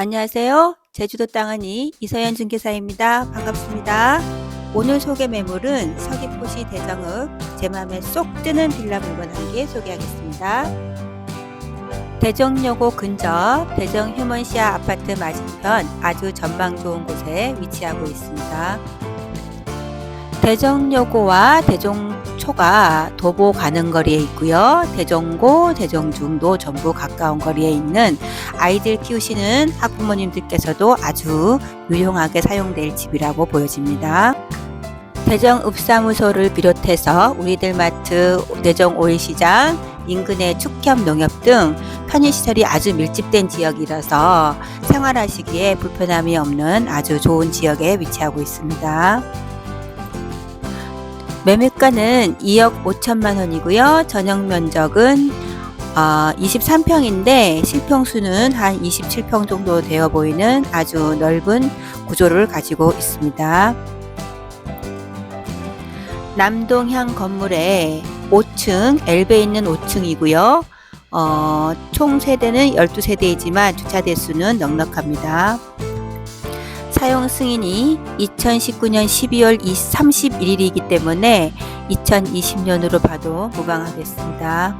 안녕하세요. 제주도 땅언니 이서연 중개사입니다. 반갑습니다. 오늘 소개 매물은 서귀포시 대정읍 제 맘에 쏙 드는 빌라 물건 한 개 소개하겠습니다. 대정여고 근접 대정 휴먼시아 아파트 맞은편 아주 전망 좋은 곳에 위치하고 있습니다. 대정여고와 대종 초가 도보 가는 거리에 있고요. 대종고, 대종중도 전부 가까운 거리에 있는 아이들 키우시는 학부모님들께서도 아주 유용하게 사용될 집이라고 보여집니다. 대정 읍사무소를 비롯해서 우리들 마트, 대정 오일시장, 인근의 축협 농협 등 편의시설이 아주 밀집된 지역이라서 생활하시기에 불편함이 없는 아주 좋은 지역에 위치하고 있습니다. 매매가는 2억 5천만 원이고요. 전용 면적은 어, 23평인데 실평수는 한 27평 정도 되어 보이는 아주 넓은 구조를 가지고 있습니다. 남동향 건물에 5층, 엘베 있는 5층이고요. 어, 총 세대는 12세대이지만 주차 대수는 넉넉합니다. 사용 승인이 2019년 12월 31일이기 때문에 2020년으로 봐도 무방하겠습니다.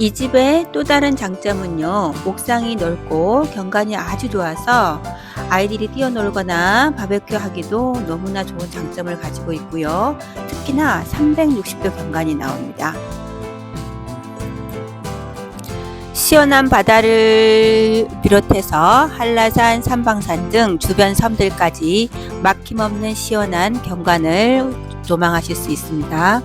이 집의 또 다른 장점은요, 옥상이 넓고 경관이 아주 좋아서 아이들이 뛰어놀거나 바베큐 하기도 너무나 좋은 장점을 가지고 있고요. 특히나 360도 경관이 나옵니다. 시원한 바다를 비롯해서 한라산, 삼방산 등 주변 섬들까지 막힘없는 시원한 경관을 조망하실 수 있습니다.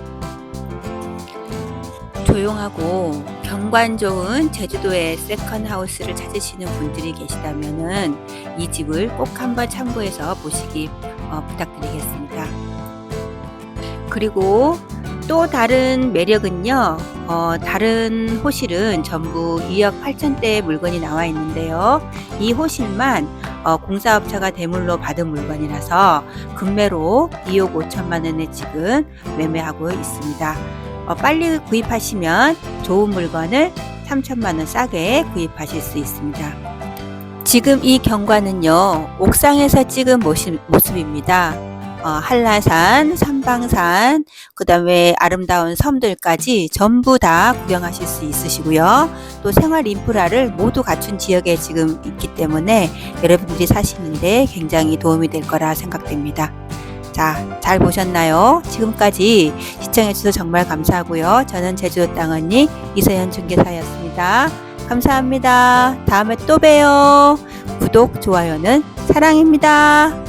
조용하고 경관 좋은 제주도의 세컨 하우스를 찾으시는 분들이 계시다면은 이 집을 꼭 한번 참고해서 보시기 어, 부탁드리겠습니다. 그리고 또 다른 매력은요, 어, 다른 호실은 전부 2억 8천대의 물건이 나와 있는데요. 이 호실만 어, 공사업체가 대물로 받은 물건이라서 금매로 2억 5천만 원에 지금 매매하고 있습니다. 어, 빨리 구입하시면 좋은 물건을 3천만 원 싸게 구입하실 수 있습니다. 지금 이 경관은요, 옥상에서 찍은 모습, 모습입니다. 어, 한라산, 삼방산, 그 다음에 아름다운 섬들까지 전부 다 구경하실 수 있으시고요. 또 생활 인프라를 모두 갖춘 지역에 지금 있기 때문에 여러분들이 사시는데 굉장히 도움이 될 거라 생각됩니다. 자, 잘 보셨나요? 지금까지 시청해주셔서 정말 감사하고요. 저는 제주도 땅 언니 이서연 중개사였습니다. 감사합니다. 다음에 또 봬요. 구독, 좋아요는 사랑입니다.